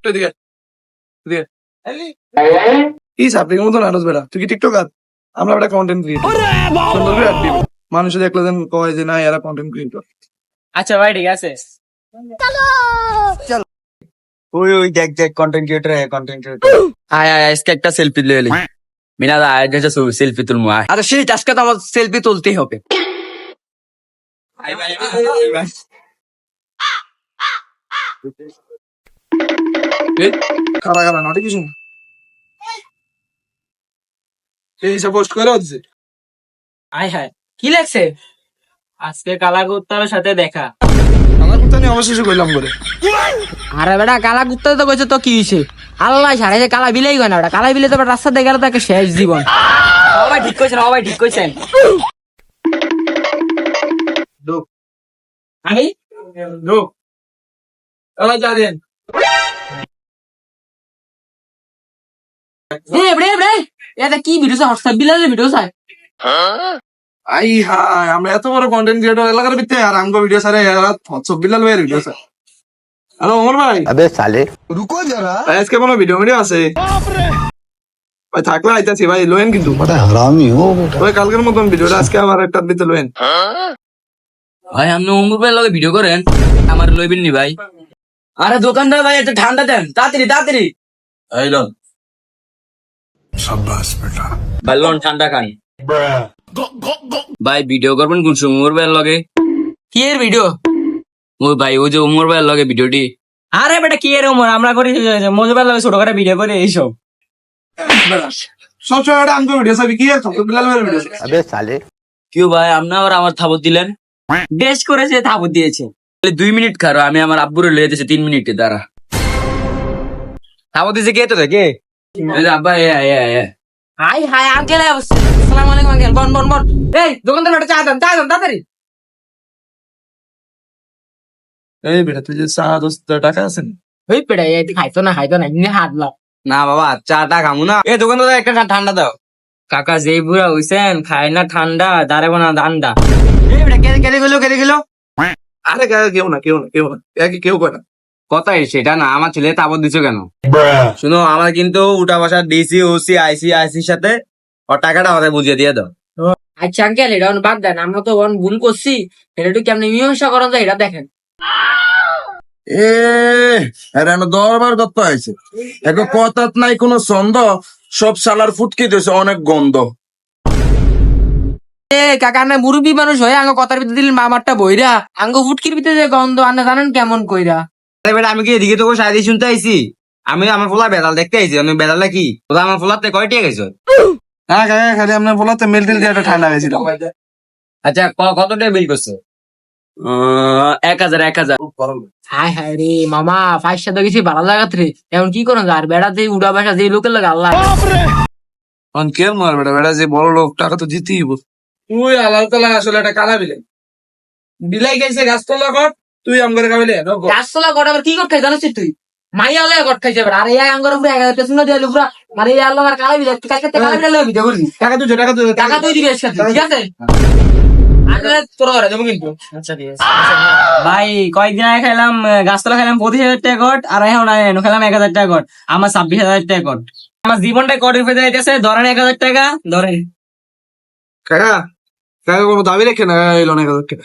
একটু এদিকে এদিকে মতো নাটস বেড়া। তুই কি টিকটকার আমরা একটা কন্টেন্ট ক্রিয়েটর সুন্দর করে আড্ডি মানুষ দেখলে যেন কয় যে না এরা কন্টেন্ট ক্রিয়েটর আচ্ছা ভাই ঠিক আছে। ওই ওই দেখ দেখ কন্টেন্ট ক্রিয়েটর কন্টেন্ট ক্রিয়েটর আয় আয় আজকে একটা সেলফি লয়ে লি মিনা দা আয় সেলফি তুলমু আয়। আরে সেই আজকে তো আমার সেলফি তুলতেই হবে। খারা খারা নোটিফিকেশন এই পোস্ট করে হচ্ছে? আয় হায় কি লাগছে? আজকে কালা কুত্তার সাথে দেখা। আমার কথা নিয়ে অবশেষে কইলাম বলে। আরে বেটা কালা কুত্তা তো কইছে তো কি হইছে? আল্লাহ সারে যে কালা বিলাই কয় না বেটা। কালা বিলে তো রাস্তা দিয়ে গেলে তো একটা শেষ জীবন। সবাই ঠিক কইছেন সবাই ঠিক কইছেন। ঢোক আমি? যা দেন। রে কি ভিডিও চায় হোয়াটসঅ্যাপ বিলালের ভিডিও আই হাই আমরা এত বড় কন্টেন্ট ক্রিয়েটর এলাকার ভিতরে আর আমগো ভিডিও সারে বিলাল ভাইয়ের ভিডিও চায় হ্যালো অমর ভাই। আবে সালে। রুকো যারা। আজকে কোনো ভিডিও ভিডিও আছে? ভাই থাকলে আইতাছি ভাই লোয়েন কিন্তু। হারামি হো ওই কালকের মতন ভিডিওটা আজকে আবার একটা দিতে লোয়েন ভাই আপনি অঙ্গুর ভাই লগে ভিডিও করেন আমার লইবেন নি ভাই। আরে দোকানদার ভাই একটা ঠান্ডা দেন তাড়াতাড়ি তাড়াতাড়ি। এই ঠান্ডা খান ভাই ভিডিও করবেন কোন সময়? ভাইয়ের লগে। কি এর ভিডিও ও ভাই ও যে উমর ভাইয়ের লগে ভিডিওটি আরে বেটা কি এর উমর? আমরা করি মজু ভাইয়ের লগে ছোট করে ভিডিও করে আমার থাবত দিলেন? বেশ করেছে দিয়েছে। দুই মিনিট খারো আমি আমার আব্বুরে লয়ে তিন মিনিটে দাঁড়া। থাবত দিয়েছে কে তো কে? এই যে আব্বা এ এ এ হাই হাই আঙ্কেল আসসালামু আলাইকুম আঙ্কেল বন বন বন। এই দোকানদার বেটা চা দেন চা দেন তাড়াতাড়ি। এই বেটা তুই যে চা দশ টাকা আছেন ওই পেড়া এই খাইতো না খাইতো না এমনি হাত লাও। না বাবা চাটা খামু না। এ দোকানদার একটা ঠান্ডা দাও। কাকা যেই বুড়া হইছেন খায় না ঠান্ডা দাঁড়াবো না দান্ডা এই বেটা কেটে কেটে গেলো কেটে গেলো? আরে কে- কেউ না কেউ না কেউ না। কেউ কয় না। কথা সেটা না আমার ছেলে তাবত দিছো কেন? শুনো আমার কিন্তু উঠা বসা ডিসি ওসি আইসি আইসির সাথে ওর টাকাটা আমাদের বুঝিয়ে দিয়ে দাও। আচ্ছা আঙ্কেল এটা বাদ দেন আমরা তো অন ভুল করছি। এটা একটু কেমনি মীমাংসা করেন যায় এটা দেখেন। এ এরা দরবার করতে হয়েছে। এখন কথাত নাই কোনো ছন্দ। সব সালার ফুটকি দিয়েছে অনেক গন্ধ। এ কাকা না মুরব্বী মানুষ হয়ে আঙ্গ কথার ভিতরে দিলেন মামারটা বইরা। আঙ্গ ফুটকির ভিতরে যে গন্ধ আনে জানেন কেমন কইরা। আমি কি এদিকে তোকে সাইডে শুনতে আইছি? আমি আমার ফোলা বেদাল দেখতে আইছি। আমি বেদালটা কি? ওটা আমার ফোলাতে কয়টি গেছো হ্যাঁ কাকা খালি আপনার বলাতে মেল টেল দিয়ে ঠান্ডা গেছিল আচ্ছা ক- কত টাকা বিল করছ? এক হাজার এক হাজার। হাই হাই রে মামা ফাইস সাথে গেছি ভালো লাগাত রে এখন কি করেন আর বেড়া যে উড়া বাসা যে লোকের লাগে আল্লাহ অন কে মার বেটা বেটা যে বড় লোক টাকা তো জিতেই তুই আলাল তালা আসলে একটা কালা বিলাই। বিলাই গেছে গাছতলা কর তুই আম করে খাবিলে গাছতলা গড় আবার কি কর খাই জানিস তুই? মাইয়া হলে গড় খাইছে বেড়া আর এই আঙ্গর উপরে এক হাজার পেছনে দিয়ে পুরা মানে এই আল্লাহ আর কালা বিলে কালকে তে কালা বিলে ভিডিও করবি? টাকা তুই টাকা তুই টাকা তুই দিবি এসে ঠিক আছে? আগে তোর ঘরে যাব কিন্তু। আচ্ছা ঠিক আছে। ভাই কয়েকদিন আগে খেলাম আহ, গাছতলা খেলাম পঁচিশ হাজার টাকা কট আর এখন খেলাম এক হাজার টাকা কট আমার ছাব্বিশ হাজার টাকা কট আমার জীবনটা কটের ফেতে যাইতেছে। ধরেন এক হাজার টাকা ধরেন। কাকা কাকা কোনো দাবি রেখে না? এলো না এক হাজার টাকা।